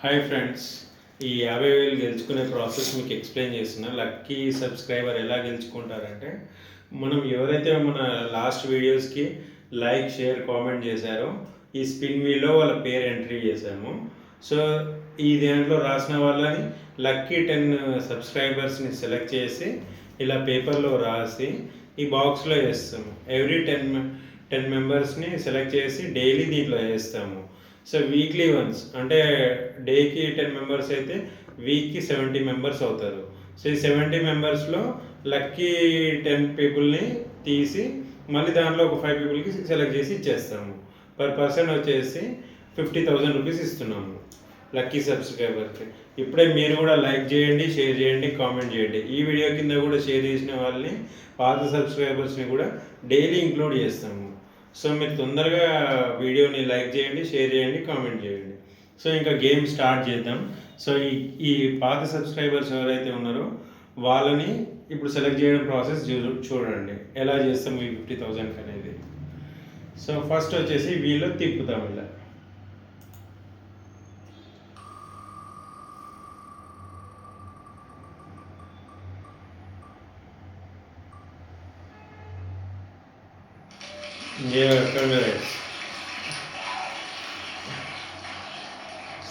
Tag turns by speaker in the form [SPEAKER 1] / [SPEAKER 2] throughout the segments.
[SPEAKER 1] Hi friends ఈ యాభై వేలు గెలుచుకునే ప్రాసెస్ మీకు ఎక్స్ప్లెయిన్ చేసిన లక్కీ సబ్స్క్రైబర్ ఎలా గెలుచుకుంటారంటే మనం ఎవరైతే మన లాస్ట్ వీడియోస్కి లైక్ షేర్ కామెంట్ చేశారో ఈ స్పిన్ వీలో వాళ్ళ పేరు ఎంట్రీ చేశాము. సో ఈ దాంట్లో రాసిన వాళ్ళని లక్కీ టెన్ సబ్స్క్రైబర్స్ని సెలెక్ట్ చేసి ఇలా పేపర్లో రాసి ఈ బాక్స్లో వేస్తాము. ఎవ్రీ టెన్ టెన్ మెంబర్స్ని సెలెక్ట్ చేసి డైలీ దీంట్లో వేస్తాము. సో వీక్లీ వన్స్ అంటే డేకి టెన్ మెంబర్స్ అయితే వీక్కి సెవెంటీ మెంబర్స్ అవుతారు. సో ఈ సెవెంటీ మెంబర్స్లో లక్కీ టెన్ పీపుల్ని తీసి మళ్ళీ దాంట్లో ఒక ఫైవ్ పీపుల్కి సెలెక్ట్ చేసి ఇచ్చేస్తాము. పర్ పర్సన్ వచ్చేసి ఫిఫ్టీ థౌజండ్ రూపీస్ ఇస్తున్నాము. లక్కీ సబ్స్క్రైబర్కి ఇప్పుడే మీరు కూడా లైక్ చేయండి షేర్ చేయండి కామెంట్ చేయండి. ఈ వీడియో కింద కూడా షేర్ చేసిన వాళ్ళని పాత సబ్స్క్రైబర్స్ని కూడా డైలీ ఇంక్లూడ్ చేస్తాము. సో మీరు తొందరగా వీడియోని లైక్ చేయండి షేర్ చేయండి కామెంట్ చేయండి. సో ఇంకా గేమ్ స్టార్ట్ చేద్దాం. సో ఈ ఈ పాత సబ్స్క్రైబర్స్ ఎవరైతే ఉన్నారో వాళ్ళని ఇప్పుడు సెలెక్ట్ చేయడం ప్రాసెస్ చూ- చూడండి. ఎలా చేస్తాం ఈ ఫిఫ్టీ థౌజండ్ అనేది. సో ఫస్ట్ వచ్చేసి వీళ్ళు తిప్పుతాం ఇలా.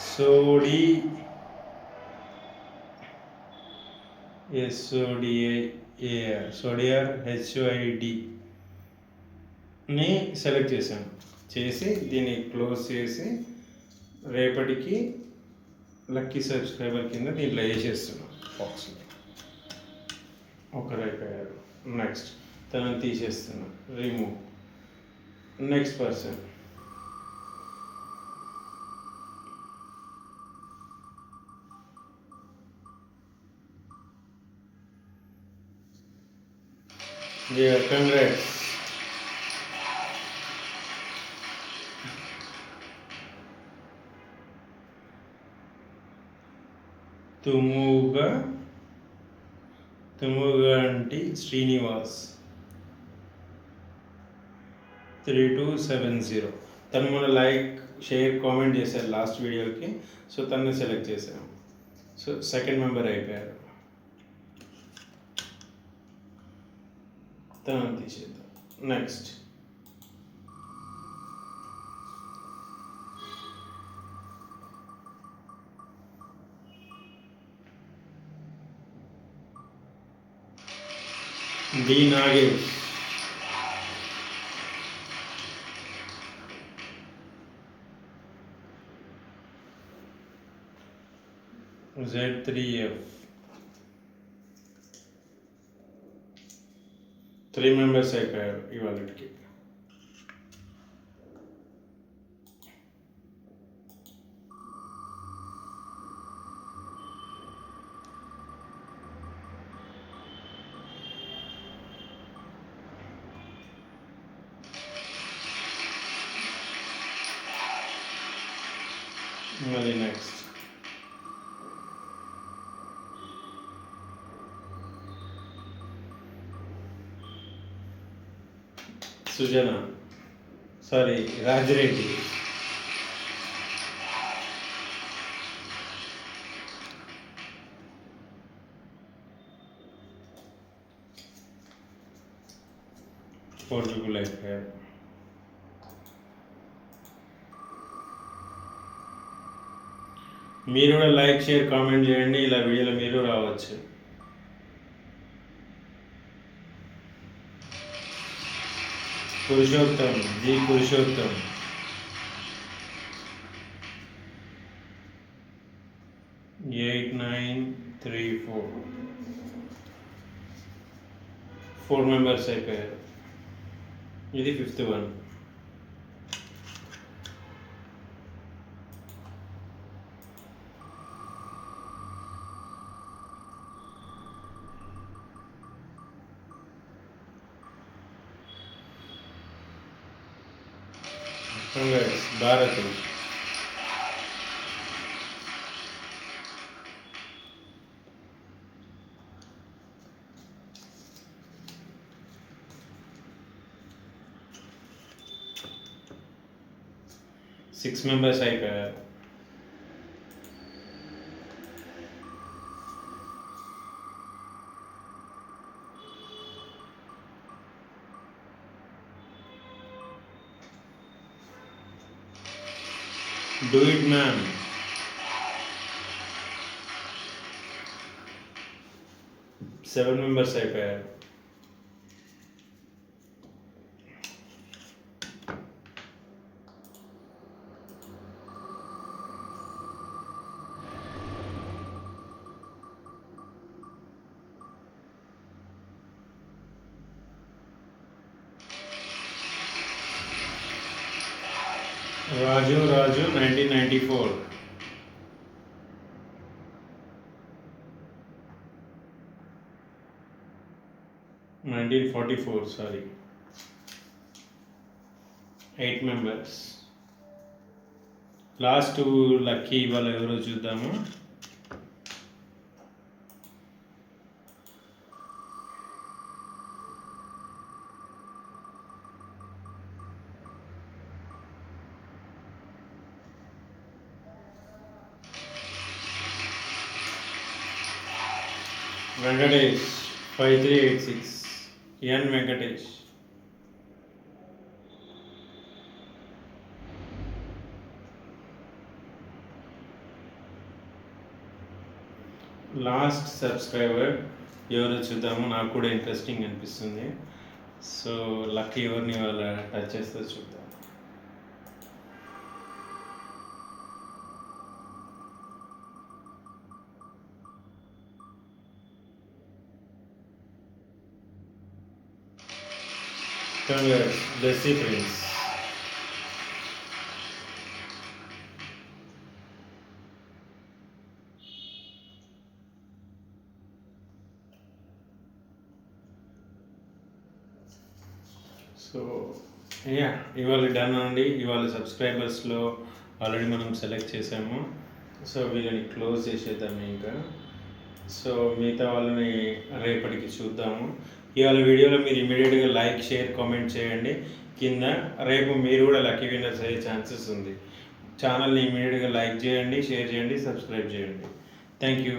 [SPEAKER 1] సోడి ఎస్ఓడిఏఏఆర్ సోడిఆర్ హెచ్ఐడీని సెలెక్ట్ చేశాను చేసి దీన్ని క్లోజ్ చేసి రేపటికి లక్కీ సబ్స్క్రైబర్ కింద దీంట్లో వేసేస్తున్నాను బాక్స్లో ఒక అయిపోయారు నెక్స్ట్ తనని తీసేస్తున్నాను remove Next person Yeah, congrats. తుముగ తుముగంటి Srinivas three two seven zero తను మన లైక్ షేర్ కామెంట్ చేశారు లాస్ట్ వీడియోకి సో తనని సెలెక్ట్ చేశాను సో సెకండ్ మెంబర్ అయిపోయారు తనని తీసేద్దాం next D Z three F three member से Really next. Sujana sorry Rajireddy four people అయిపోయారు మీరు కూడా లైక్ షేర్ కామెంట్ చేయండి ఇలా వీడియోలో మీరు రావచ్చు Purushottam ji Purushottam. Eight nine three four. Four members है पेयर यदि fifth one Congress Bharat six members I pay do it ma'am seven members है pair Raju Raju nineteen ninety four nineteen forty four sorry eight members last lucky ఇవాళ ఎవరో చూద్దాము. Venkatesh five three eight six N Venkatesh. Last subscriber ఎవరో చూద్దాము నాకు కూడా interesting అనిపిస్తుంది. So luck ఎవరిని వాళ్ళ టచ్ చేస్తే చూద్దాం. Congrats, Blessy Prince. So yeah ఇవాళ డన్ అండి. ఇవాళ సబ్స్క్రైబర్స్లో ఆల్రెడీ మనం సెలెక్ట్ చేసాము. సో వీళ్ళని క్లోజ్ చేసేద్దాము ఇంకా. సో మిగతా వాళ్ళని రేపటికి చూద్దాము. ఇవాళ వీడియోలో మీరు ఇమీడియట్గా లైక్ షేర్ కామెంట్ చేయండి. కింద రేపు మీరు కూడా లక్కీ విన్నర్స్ అయ్యే ఛాన్సెస్ ఉంది. ఛానల్ని ఇమీడియట్గా లైక్ చేయండి షేర్ చేయండి సబ్స్క్రైబ్ చేయండి. Thank you